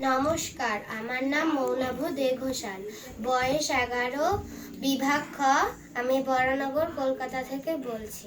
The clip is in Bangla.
নমস্কার, আমার নাম মৌনাভ দে ঘোষাল। বয়স এগারো, বিভাগ খ, আমি বরানগর কলকাতা থেকে বলছি।